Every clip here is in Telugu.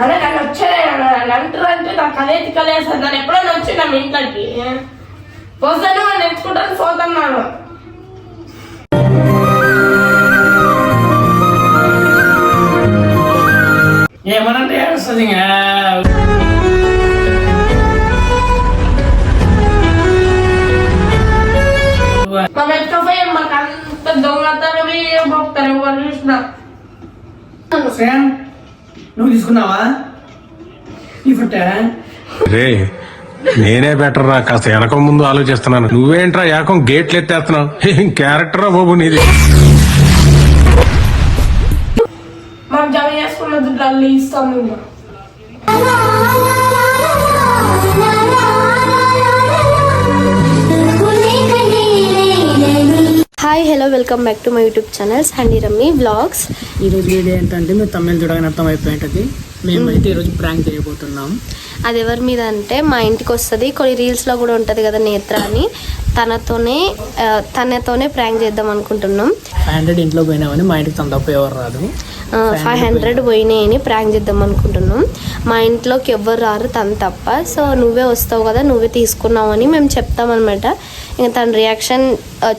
అదే నన్ను వచ్చేదే అంటారు అంటే నాకు అదే తిక్కలేసారు నన్ను ఎప్పుడైనా వచ్చిన మీ ఇంట్లోకి వస్తాను వాళ్ళు ఎంచుకుంటాను పోతున్నాను ఏమనంటే ఏడుస్తుంది ఇంకా మా మెట్టుకపోయి మాకు అంత దొంగతనవి పోతారు వాళ్ళు చూసిన శ్రేయాన్ నువ్వు తీసుకున్నావా? ఈ ఫుట్ట రే నేనే బెటర్ రా. కాస్త వెనక ముందు ఆలోచిస్తున్నాను. నువ్వేంట్రా ఏకం గేట్లు ఎత్తేస్తున్నావు? ఏం క్యారెక్టర్ రా బాబు నీది. మనం జమ చేసుకున్న ఇస్తాం hello welcome back to my YouTube channel Sandy Rummy vlogs ఈరోజు వీడియో ఏంటంటే మీరు తమిళ చూడగానే అర్థం మేమైతే ఈరోజు ప్రాంక్ చేయబోతున్నాం. అది ఎవరి మీద అంటే మా ఇంటికి వస్తుంది. కొన్ని రీల్స్లో కూడా ఉంటుంది కదా నేత్ర అని. తనతోనే తనతోనే ప్రాంక్ చేద్దాం అనుకుంటున్నాం. ఫైవ్ హండ్రెడ్ ఇంట్లో పోయినామని మా ఇంటికి తన తప్ప ఎవరు రాదు. ఫైవ్ హండ్రెడ్ పోయినాయని ప్రాంక్ చేద్దాం అనుకుంటున్నాం. మా ఇంట్లోకి ఎవ్వరు రారు తను తప్ప. సో నువ్వే వస్తావు కదా నువ్వే తీసుకున్నావు అని మేము చెప్తామన్నమాట ఇంకా తన రియాక్షన్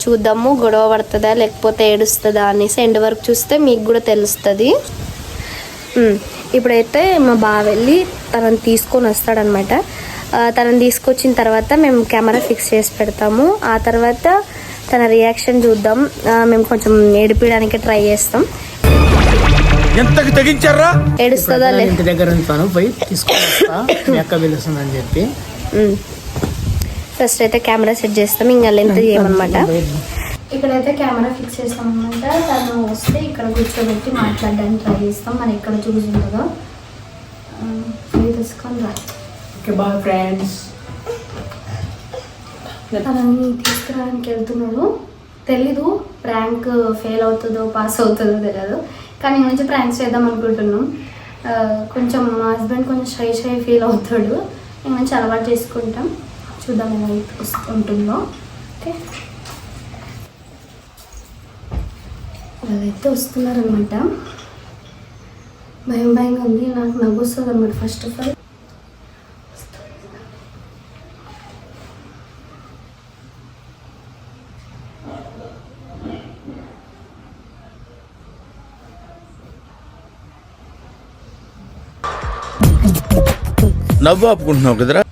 చూద్దాము గొడవ పడుతుందా లేకపోతే ఏడుస్తుందా అనేసి ఎండ్ వరకు చూస్తే మీకు కూడా తెలుస్తుంది. ఇప్పుడైతే మా బావ వెళ్ళి తనని తీసుకొని వస్తాడనమాట. తనని తీసుకొచ్చిన తర్వాత మేము కెమెరా ఫిక్స్ చేసి పెడతాము. ఆ తర్వాత తన రియాక్షన్ చూద్దాం. మేము కొంచెం ఏడిపించడానికి ట్రై చేస్తాం. ఎంతకి తెగించారా? ఏడుస్తుందా ఇంటి దగ్గర ఉంటాను పోయి తీసుకొని అక్క పిలుస్తుందని చెప్పి. ఫస్ట్ అయితే కెమెరా సెట్ చేస్తాం. ఇంకా లెంత్ చేయమన్నమాట ఇక్కడైతే కెమెరా ఫిక్స్ చేస్తాం అనమాట తను వస్తే ఇక్కడ కూర్చోబెట్టి మాట్లాడడానికి ట్రై చేస్తాం. మరి ఎక్కడ చూసిందో తీసుకొని రా. Okay bye friends. తనని తీసుకురావడానికి వెళ్తున్నాడు. తెలీదు ప్రాంక్ ఫెయిల్ అవుతుందో పాస్ అవుతుందో తెలియదు కానీ నుంచి ప్రాంక్స్ చేద్దాం అనుకుంటున్నాం. కొంచెం మా హస్బెండ్ కొంచెం షై షై ఫీల్ అవుతాడు. ఈ నుంచి అలవాటు చేసుకుంటాం. చూద్దాం ఎలా వస్తు- ఉంటుందో ఓకే? వాళ్ళైతే వస్తున్నారనమాట భయం భయంగా ఉంది. నాకు నవ్వు వస్తుంది అనమాట ఫస్ట్ ఆఫ్ ఆల్ నవ్వు ఆపుకుంటున్నావు కదరా?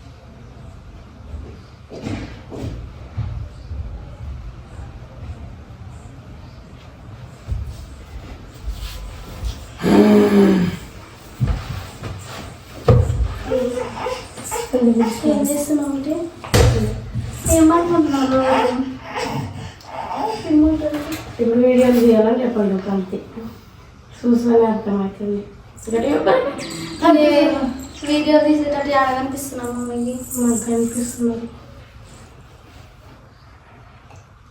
ఇప్పుడు వీడియోలు చేయాలని చెప్పండి ఒక అంతే. చూసానే అర్థమవుతుంది. అదే వీడియో తీసేటట్టు కనిపిస్తున్నాము మమ్మీకి మనకు కనిపిస్తున్నారు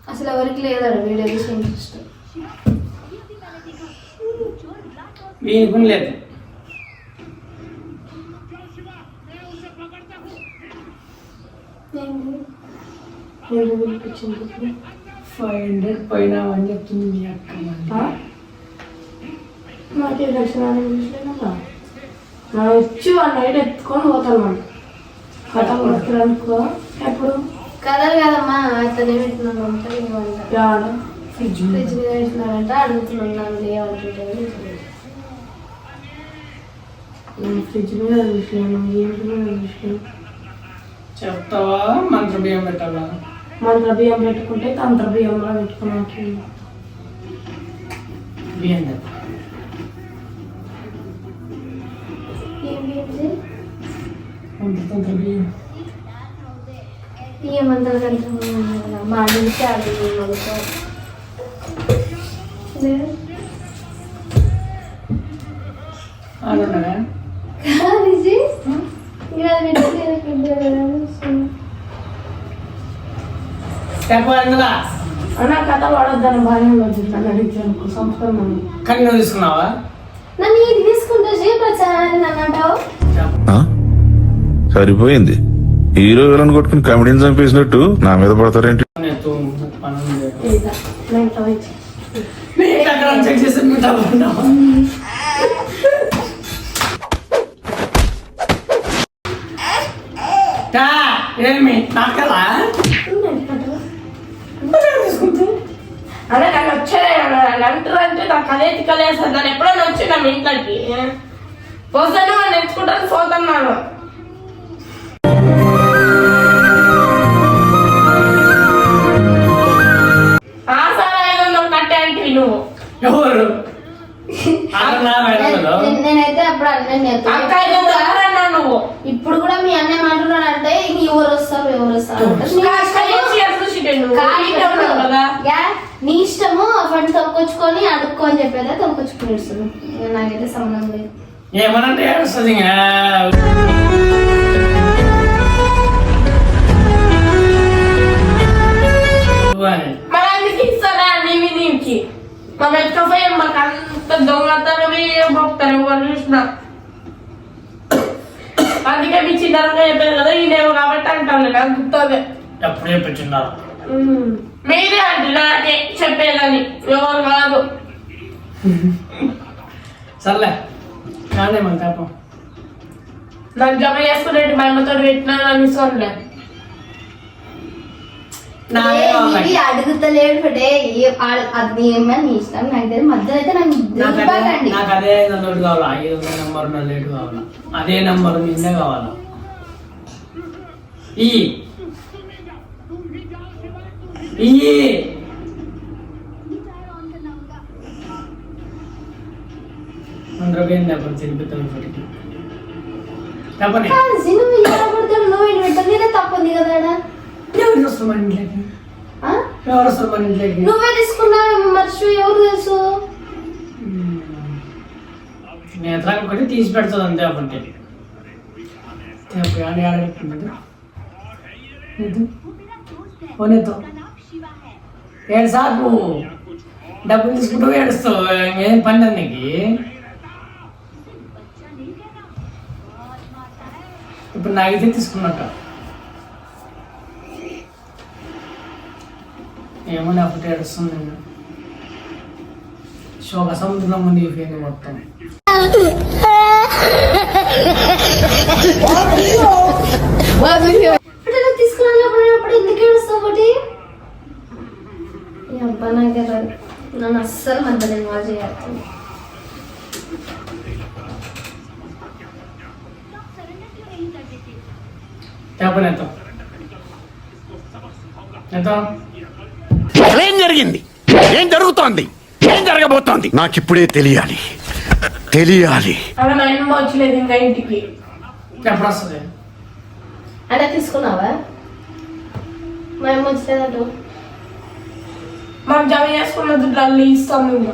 అసలు ఎవరికి లేదాడు వీడియో తీసే ఇంట్రెస్ట్? లేదు. నేను వినిపించింది ఫైవ్ హండ్రెడ్ పోయినామని చెప్తుంది మీ అక్క. నాకే దర్శనాన్ని చూసలేదా నా వచ్చి వన్ నైట్ ఎత్తుకొని పోతాను మనం కథ అనుకో ఎప్పుడు? కదలు కదమ్మా అతనే పెట్టినాడు అంట ఏమంట యాడ? ఫ్రిడ్జ్ ఫ్రిడ్జ్ మీద పెట్టినాడంట అడుగుతున్నాను ఏమంటుంటే ఫ్రిడ్జ్ మీద చూసినాను ఏంటి మీద చూసినాను. చెప్తావా? మంత్ర బియ్యం పెట్టాలా? మంత్ర బియ్యం పెట్టుకుంటే తంత్ర బియ్యంలో పెట్టుకున్నాకి బియ్యం. మంత్ర తంత్ర బియ్యం ఏమంటారు కంటే మా అడిగితే అడిగి మనతో తీసుకున్నావా? సరిపోయింది. హీరో విలన్ కొట్టుకుని కమెడీని చంపేసినట్టు నా మీద పడతారేంటి? ఏమి నాకలా? నాకు అదే తిక్కలేస్తుంది నన్ను ఎప్పుడైనా వచ్చిన మీ ఇంట్లోకి? వస్తాను అని నేర్చుకుంటాను పోతున్నాను తొక్కొచ్చుకొని అడుక్కో అని చెప్పేదా తొక్కొచ్చుకుని ఇస్తాను ఇక నాకైతే సంబంధం లేదు. ఏమనంటే ఏడుస్తుంది? మా మెత్తపోయి మాకు అంత దొంగతనమే పోతారు వాళ్ళు చూసిన? అందుకే మీ చిన్నగా చెప్పారు కదా ఈయనేమో కాబట్టి అంటాను నాకు గుర్తుంది ఎప్పుడు చెప్పించున్నారు నాకే చెప్పేదని ఎవరు కాదు. సర్లే కానీ మన పాపం నాకు జమ చేసుకునేటి మా అమ్మతో పెట్టినా అని చూడలే నాదే ఏ, కావాలి. ఇది అడుగుతలేడు ఫటే అది ఏమన్నా నీ ఇష్టం? నాకు తెలియదు మధ్యలో అయితే నాకు అదే దుర్బాకండి నాకు అదే నోటు కావాలా? ఐదు వందల నెంబర్ నా లేటు కావాలా? అదే నెంబర్ మీదే కావాలా? ఈ ఈ పోయింది అప్పుడు తినిపిస్తాను ఇప్పటికి. చెప్పండి నువ్వు ఇలా పడతాడు నువ్వు ఇటు పెట్టాలి నేనే తప్పుంది కదా ఆడ. ఎవరు వస్తారు మన ఇంట్లోకి? ఆ? ఎవరు వస్తారు మన ఇంట్లోకి? నువ్వే తీసుకున్నావు మర్చి ఎవరు తెలుసు? నేత్రాలు ఒకటి తీసి పెడుతుంది అంతే అప్పటి పోనీతో ఏడు సాకు డబ్బులు తీసుకుంటూ ఏడుస్తావు. ఏం పని నీకు. ఇప్పుడు నాకైతే తీసుకున్నట్ట. ఏమో లేకపోతే ఏడుస్తుంది. శోక సముద్రం ఉంది ఫేన్ మొత్తం. ఇప్పుడు ఇలా తీసుకున్నాను అప్పుడు అప్పుడు ఎందుకు ఏడుస్తావు ఒకటి ఈ అబ్బా నాకే రాదు. నన్ను అస్సలు చేయాలి. చెప్పను ఎంత? ఎంత? ఏం జరిగింది? ఏం జరుగుతోంది? ఏం జరగబోతోంది? నాకిప్పుడే తెలియాలి. తెలియాలి. అలా మా అమ్మ వచ్చలేదు ఇంకా ఇంటికి. ఎప్పుడు వస్తుంది? అంటే తీసుకున్నావా? మేము వచ్చేదంటూ మాకు జమ చేసుకున్న దుడ్లు ఇస్తాం ఇంకా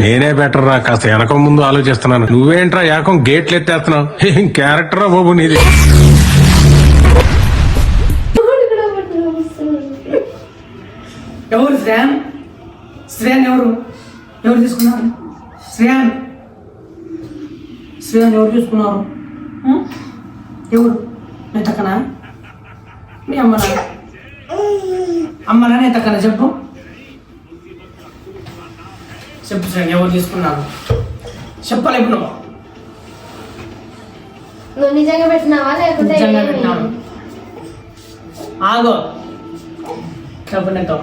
నేనే బెటర్ రా కాస్త వెనక ముందు ఆలోచిస్తున్నాను. నువ్వేంట్రా ఏకం గేట్లు ఎత్తేస్తున్నావు? ఏం క్యారెక్టరా బాబు నీది. ఎవరు శ్రేయాన్? శ్రేయాన్ ఎవరు? ఎవరు తీసుకున్నారు? శ్రేయాన్. శ్రేయాన్ ఎవరు తీసుకున్నారు? ఎవరు? నీ తక్కనా? మీ అమ్మనా? అమ్మనా నీ తక్కనా? చెప్పు. చెప్పు ఎవరు తీసుకున్నారు? చెప్పాలి ఇప్పుడు. నువ్వు నువ్వు నిజంగా పెట్టినావా లేకపోతే నిజంగా ఏమి? పెట్టినాను. ఆగో. చెప్పు నీతో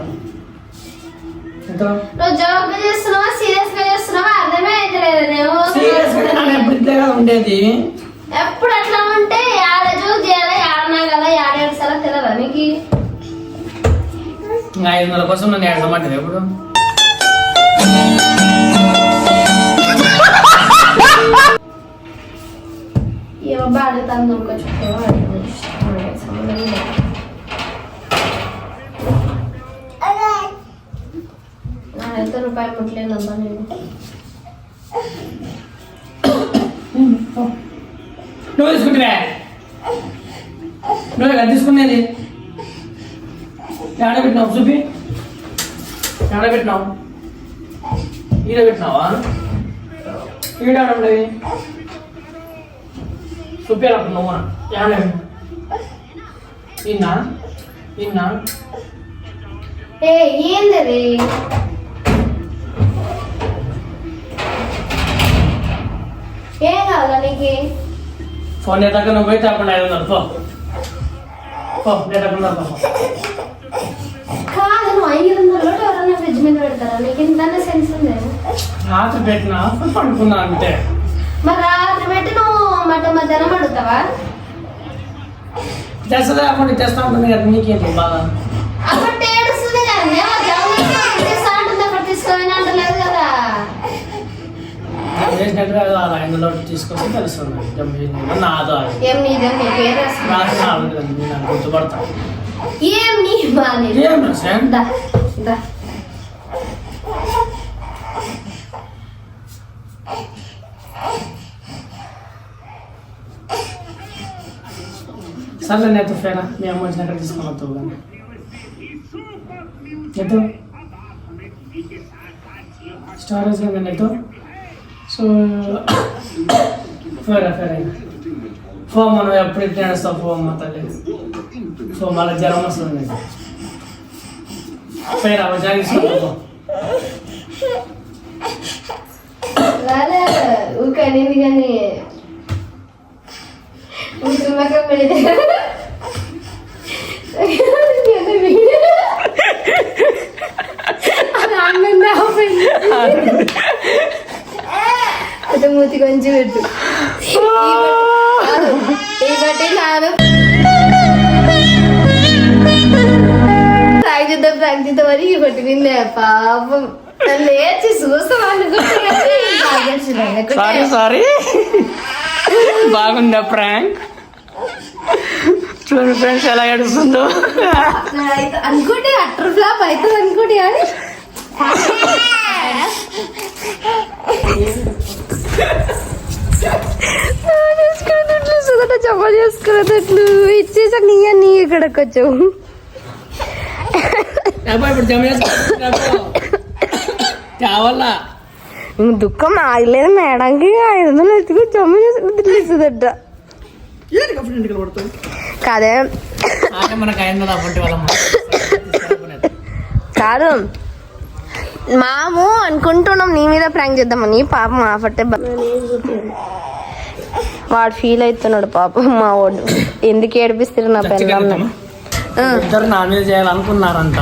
నువ్వు చేస్తున్నావా సీరియస్గా చేస్తున్నావా? అర్థమే సీరియస్గా ఎప్పుడు ఇట్లే కదా ఉండేది? ఎప్పుడు అట్లా ఉంటే యాడ చేయాలి తెలియదా నీకు? ఐదు వందల కోసం నన్ను ఏడమంటది ఎప్పుడు? ఏమో బాగా తను దొరకొచ్చుకోవా సంబంధం లేదు నాదైతే రూపాయి ముట్లేనమ్మా నేను నువ్వు తీసుకుంటువే నువ్వు కదా తీసుకునేది ఎక్కడ పెట్టినావు చూపి ఎక్కడ పెట్టినావు ఈడ పెట్టినావా ఈడ ఉండేది చూపించాలంట నువ్వు ఎక్కడ ఇన్నా ఇన్నా ఏ ఏంది అది ఏం కావాలా నీకు ఫోన్ ఎత్తాక నువ్వు పోయి తప్పకుండా ఐదు వందలు పో పో నేను తప్పకుండా పో కాదు నువ్వు ఐదు వందలు ఎవరన్నా ఫ్రిడ్జ్ మీద పెడతారా నీకు ఇంత సెన్స్ ఉంది రాత్రి పెట్టినా పడుకున్నా అంతే మరి రాత్రి పెట్టి నువ్వు మట మధ్యాహ్నం అడుగుతావా తెస్తుందా అప్పుడు తెస్తా ఉంటుంది కదా నీకేంటి బాధ అప్పుడు ఏడుస్తుంది కదా తీస్తా అంటుంది అప్పుడు తీసుకోమని అంటలేదు కదా. ఇందులో తీసుకొస్తే తెలుస్తుంది. నాదో అది. ఏం నీ పేరు రాసుకున్నా. రాత్రి నాలుగు గంటలకు నేను నాకు గుర్తుపడతా ఏం నీ బాని ఏం రాశాను దా దా సర్లే నేత ఫేనా మీ అమ్మ వచ్చినాక తీసుకొని వస్తావు కానీ నెట్టు స్టోరేజ్ కదా నెట్టు సో ఫేరా ఫేరా ఫో మనం ఎప్పుడు ఇట్లా నడుస్తావు ఫో అమ్మ తల్లి సో మళ్ళీ జ్వరం వస్తుంది నీకు ఫేరా వచ్చా తీసుకుంటావు రాలే ఊకనింది కానీ ఉద్యమక పెడితే అది మూతి కొంచెం పెట్టు ఈ బట్టి నాను ప్రాక్ చేద్దాం ప్రాక్ చేద్దాం అని ఈ బట్టి నిన్నే పాపం నన్ను లేచి చూస్తాం సారీ సారీ బాగుందా ప్రాంక్ చూడండి ఫ్రెండ్స్ ఎలా ఏడుస్తుందో అనుకోండి అటర్ ఫ్లాప్ అవుతుంది అనుకోండి కానీ చేసుకున్నట్లు జమ చేసుకున్నట్లు ఇచ్చేసాక నీ నీ ఇక్కడికి వచ్చావు అబ్బాయి ఇప్పుడు జమ చేసుకో కావాలా దుఃఖం ఆగలేదు మేడంకి ఐదు వందలు ఎత్తుకు జమ చేసుకుని ఇస్తుందట కాదే. కాదు మాము అనుకుంటున్నాం నీ మీద ప్రాంక్ చేద్దామని. పాపం ఆఫట్టే బ- వాడు ఫీల్ అవుతున్నాడు పాపం మా వాడు. ఎందుకు ఏడిపిస్తారు నా పిల్లలు ఇద్దరు నా మీద చేయాలనుకున్నారంట.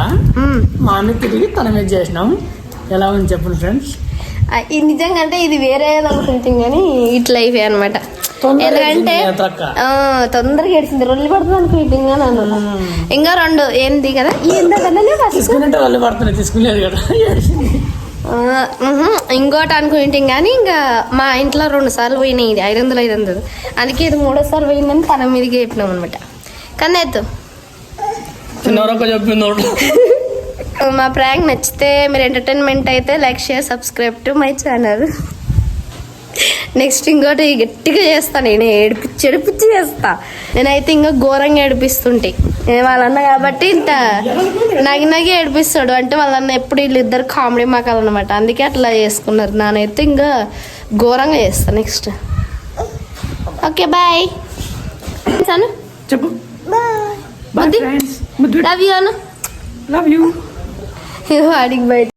మా అన్న తిరిగి తన మీద చేసినాం. ఎలా ఉంది చెప్పండి ఫ్రెండ్స్ ఇది నిజంగా అంటే ఇది వేరే అనుకుంటుంది కానీ ఇట్లా అయిపోయాయి అనమాట ఎందుకంటే ఏడ్చింది తొందరగా ఏడిసింది రొల్లి పడుతుంది అనుకుంటుంది నన్ను ఇంకా రెండు ఏంది కదా? పడుతున్నాయి తీసుకునేది. ఇంకోటి అనుకుంటాం కానీ ఇంకా మా ఇంట్లో రెండు సార్లు పోయినాయి ఇది. ఐదు వందలు ఐదు వందలు. అందుకే ఇది మూడోసారి పోయిందని తన మీదకి చెప్పినాం అనమాట కానీ ఎత్తు. మా ప్రాంక్ నచ్చితే మీరు ఎంటర్టైన్మెంట్ అయితే like share subscribe to my channel next ఇంకోటి గట్టిగా చేస్తా నేను ఏడిపించి ఏడిపించి చేస్తా. నేనైతే ఇంకా ఘోరంగా ఏడిపిస్తుంటే. నేను వాళ్ళన్న కాబట్టి ఇంత నగి నగి ఏడిపిస్తాడు. అంటే వాళ్ళన్న ఎప్పుడు వీళ్ళిద్దరు కామెడీ మాకాలు అనమాట అందుకే అట్లా చేసుకున్నారు. నానైతే ఇంకా ఘోరంగా చేస్తా. నెక్స్ట్ ఓకే బాయ్ అను చెప్పు. లవ్ యూ అను? లవ్ యూ వాడికి బయట